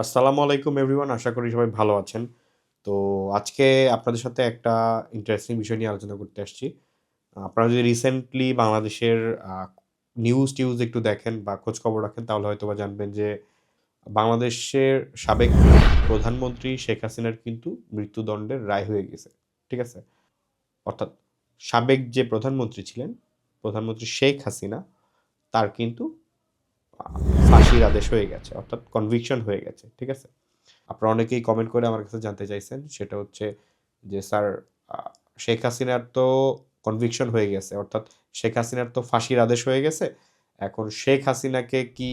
আসসালামু আলাইকুম এভরিওয়ান, আশা করি সবাই ভালো আছেন। তো আজকে আপনাদের সাথে একটা ইন্টারেস্টিং বিষয় নিয়ে আলোচনা করতে আসছি। আপনারা যদি রিসেন্টলি বাংলাদেশের নিউজ টিউজ একটু দেখেন বা খোঁজ খবর রাখেন, তাহলে হয়তো বা জানবেন যে বাংলাদেশের সাবেক প্রধানমন্ত্রী শেখ হাসিনার কিন্তু মৃত্যুদণ্ডের রায় হয়ে গেছে, ঠিক আছে? অর্থাৎ সাবেক যে প্রধানমন্ত্রী ছিলেন, প্রধানমন্ত্রী শেখ হাসিনা, তার কিন্তু ফাঁসির আদেশ হয়ে গেছে, অর্থাৎ কনভিকশন হয়ে গেছে, ঠিক আছে? আপনারা অনেকেই কমেন্ট করে আমার কাছে জানতে চাইছেন, সেটা হচ্ছে যে, স্যার শেখ হাসিনার তো কনভিকশন হয়ে গেছে, অর্থাৎ শেখ হাসিনার তো ফাঁসির আদেশ হয়ে গেছে, এখন শেখ হাসিনাকে কি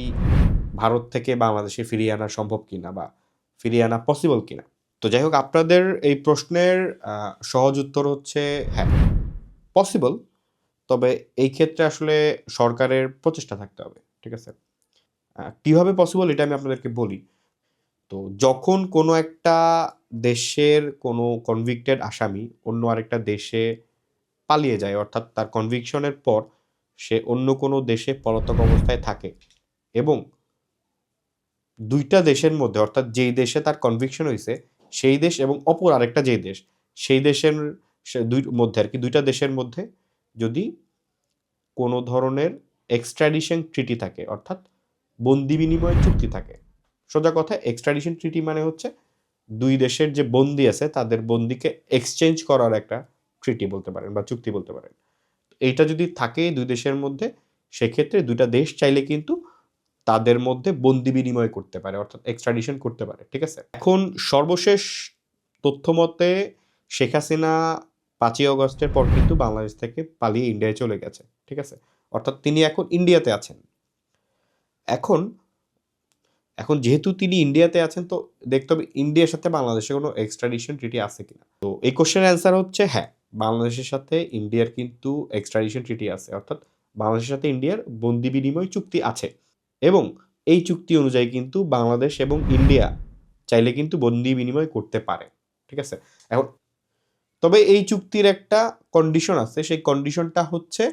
ভারত থেকে বাংলাদেশে ফিরিয়ে আনা সম্ভব কিনা বা ফিরিয়ে আনা পসিবল কিনা? তো যাই হোক, আপনাদের এই প্রশ্নের সহজ উত্তর হচ্ছে হ্যাঁ পসিবল তবে এই ক্ষেত্রে আসলে সরকারের প্রচেষ্টা থাকতে হবে, ঠিক আছে? কীভাবে পসিবল এটা আমি আপনাদেরকে বলি। তো যখন কোনো একটা দেশের কোনো কনভিক্টেড আসামি অন্য আরেকটা দেশে পালিয়ে যায়, অর্থাৎ তার কনভিকশনের পর সে অন্য কোনো দেশে পলাতক অবস্থায় থাকে এবং দুইটা দেশের মধ্যে, অর্থাৎ যেই দেশে তার কনভিকশন হয়েছে সেই দেশ এবং অপর আরেকটা যেই দেশ, সেই দেশের দুই মধ্যে আর কি, দুইটা দেশের মধ্যে যদি কোনো ধরনের এক্সট্রাডিশন ট্রিটি থাকে, অর্থাৎ বন্দি বিনিময় চুক্তি থাকে। সোজা কথা এক্সট্রাডিশন ট্রিটি মানে হচ্ছে দুই দেশের যে বন্দি আছে, তাদের বন্দিকে এক্সচেঞ্জ করার একটা ট্রিটি বলতে পারেন বা চুক্তি বলতে পারেন। এইটা যদি থাকে দুই দেশের মধ্যে, সেক্ষেত্রে দুইটা দেশ চাইলে কিন্তু তাদের মধ্যে বন্দি বিনিময় করতে পারে, অর্থাৎ এক্সট্রাডিশন করতে পারে, ঠিক আছে? এখন সর্বশেষ তথ্য মতে, শেখ হাসিনা পাঁচই অগস্টের পর কিন্তু বাংলাদেশ থেকে পালিয়ে ইন্ডিয়ায় চলে গেছে, ঠিক আছে? অর্থাৎ তিনি এখন ইন্ডিয়াতে আছেন। এখন এখন যেহেতু তিনি ইন্ডিয়াতে আছেন, তো দেখতে হবে ইন্ডিয়ার সাথে বাংলাদেশের কোনো এক্সট্রাডিশন ট্রিটি আছে কিনা। তো এই কোশ্চেন অ্যান্সার হচ্ছে হ্যাঁ বাংলাদেশের সাথে ইন্ডিয়ার কিন্তু এক্সট্রাডিশন ট্রিটি আছে, অর্থাৎ বাংলাদেশের সাথে ইন্ডিয়ার বন্দি বিনিময় চুক্তি আছে। এবং এই চুক্তি অনুযায়ী কিন্তু বাংলাদেশ এবং ইন্ডিয়া চাইলে কিন্তু বন্দি বিনিময় করতে পারে, ঠিক আছে? এখন, তবে এই চুক্তির একটা কন্ডিশন আছে, সেই কন্ডিশনটা হচ্ছে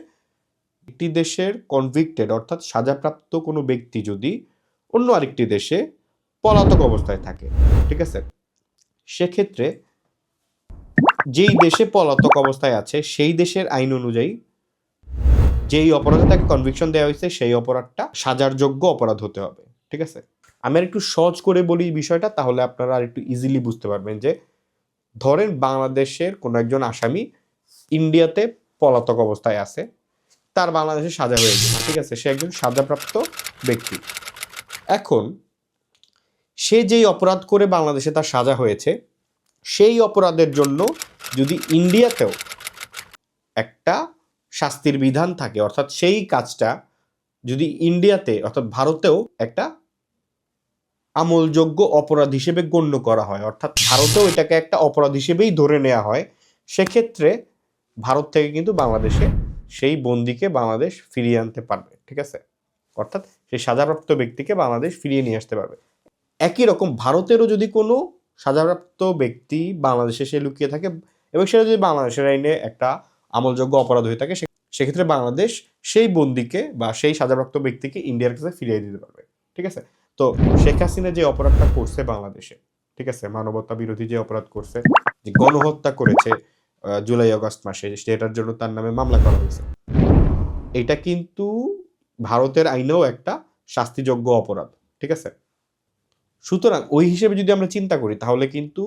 একটি দেশের কনভিক্টেড অর্থাৎ সাজাপ্রাপ্ত কোনো ব্যক্তি যদি অন্য আরেকটি দেশে পলাতক অবস্থায় থাকে, ঠিক আছে? সেক্ষেত্রে যেই দেশে পলাতক অবস্থায় আছে, সেই দেশের আইন অনুযায়ী যেই অপরাধে তাকে কনভিকশন দেওয়া হয়েছে, সেই অপরাধটা সাজার যোগ্য অপরাধ হতে হবে, ঠিক আছে? আমি আর একটু সহজ করে বলি বিষয়টা, তাহলে আপনারা আর একটু ইজিলি বুঝতে পারবেন যে, ধরেন বাংলাদেশের কোনো একজন আসামি ইন্ডিয়াতে পলাতক অবস্থায় আছে তার বাংলাদেশে সাজা হয়ে গেছে, ঠিক আছে? সে একজন সাজাপ্রাপ্ত ব্যক্তি। এখন, সে যেই অপরাধ করে বাংলাদেশে তার সাজা হয়েছে, সেই অপরাধের জন্য যদি ইন্ডিয়াতেও একটা শাস্তির বিধান থাকে, অর্থাৎ সেই কাজটা যদি ইন্ডিয়াতে, অর্থাৎ ভারতেও একটা আমলযোগ্য অপরাধ হিসেবে গণ্য করা হয়, অর্থাৎ ভারতেও এটাকে একটা অপরাধ হিসেবেই ধরে নেওয়া হয়, সেক্ষেত্রে ভারত থেকে কিন্তু বাংলাদেশে সেই বন্দিকে বাংলাদেশ ফিরিয়ে আনতে পারবে, ঠিক আছে? অর্থাৎ সেই সাজাপ্রাপ্ত ব্যক্তিকে বাংলাদেশ ফিরিয়ে নিয়ে আসতে পারবে। একই রকম ভারতেরও যদি কোনো সাজাপ্রাপ্ত ব্যক্তি বাংলাদেশে সে লুকিয়ে থাকে এবং সেটা যদি বাংলাদেশের আইনে একটা আমলযোগ্য অপরাধ হয়ে থাকে সেক্ষেত্রে বাংলাদেশ সেই বন্দিকে বা সেই সাজাপ্রাপ্ত ব্যক্তিকে ইন্ডিয়ার কাছে ফিরিয়ে দিতে পারবে, ঠিক আছে? তো শেখ হাসিনা যে অপরাধটা করছে বাংলাদেশে, ঠিক আছে? মানবতা বিরোধী যে অপরাধ করছে, যে গণহত্যা করেছে জুলাই, আগস্ট মাসে সেটার জন্য তার নামে মামলা করা হয়েছে। এটা কিন্তু ভারতের আইনেও একটা শাস্তিযোগ্য অপরাধ, ঠিক আছে? সুতরাং ওই হিসেবে যদি আমরা চিন্তা করি, তাহলে কিন্তু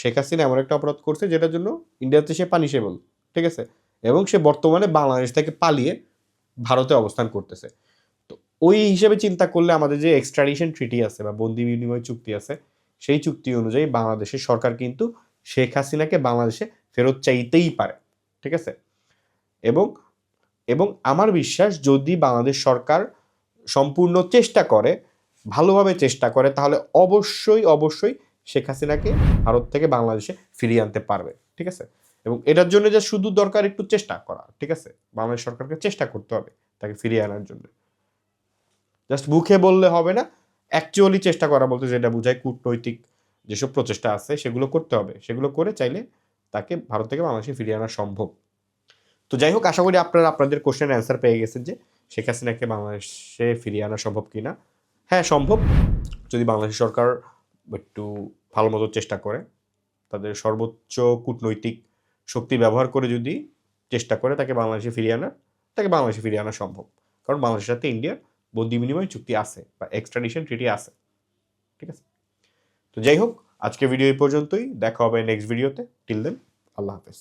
শেখ হাসিনা এমন একটা অপরাধ করছে যেটার জন্য ইন্ডিয়াতে সে পানিশেবল ঠিক আছে? এবং সে বর্তমানে বাংলাদেশ থেকে পালিয়ে ভারতে অবস্থান করতেছে। তো ওই হিসেবে চিন্তা করলে আমাদের যে এক্সট্রাডিশন ট্রিটি আছে বা বন্দি বিনিময় চুক্তি আছে, সেই চুক্তি অনুযায়ী বাংলাদেশের সরকার কিন্তু শেখ হাসিনাকে বাংলাদেশে ফেরত চাইতেই পারে, ঠিক আছে? এবং এবং আমার বিশ্বাস যদি বাংলাদেশ সরকার সম্পূর্ণ চেষ্টা করে, ভালোভাবে চেষ্টা করে, তাহলে অবশ্যই অবশ্যই শেখ হাসিনাকে ভারত থেকে বাংলাদেশে ফিরিয়ে আনতে পারবে, ঠিক আছে? এবং এটার জন্য যে শুধু দরকার একটু চেষ্টা করা, ঠিক আছে? বাংলাদেশ সরকারকে চেষ্টা করতে হবে তাকে ফিরিয়ে আনার জন্য। জাস্ট মুখে বললে হবে না অ্যাকচুয়ালি চেষ্টা করা বলতে যেটা বোঝায় কূটনৈতিক যেসব প্রচেষ্টা আছে সেগুলো করতে হবে। সেগুলো করে চাইলে তাকে ভারত থেকে বাংলাদেশে ফিরিয়ে আনা সম্ভব। তো যাই হোক, আশা করি আপনারা আপনাদের কোশ্চেন অ্যান্সার পেয়ে গেছেন যে শেখ হাসিনাকে বাংলাদেশে ফিরিয়ে আনা সম্ভব কি না হ্যাঁ সম্ভব। যদি বাংলাদেশ সরকার একটু ভালো মতো চেষ্টা করে, তাদের সর্বোচ্চ কূটনৈতিক শক্তি ব্যবহার করে যদি চেষ্টা করে তাকে বাংলাদেশে ফিরিয়ে আনার, তাকে বাংলাদেশে ফিরিয়ে আনা সম্ভব। কারণ বাংলাদেশের সাথে ইন্ডিয়ার বন্দি বিনিময় চুক্তি আছে বা এক্সট্রাডিশন ট্রিটি আছে। ঠিক আছে? তো যাই হোক আজকে ভিডিও এই পর্যন্তই। দেখা হবে নেক্সট ভিডিওতে টিল দেন আল্লাহ হাফেজ।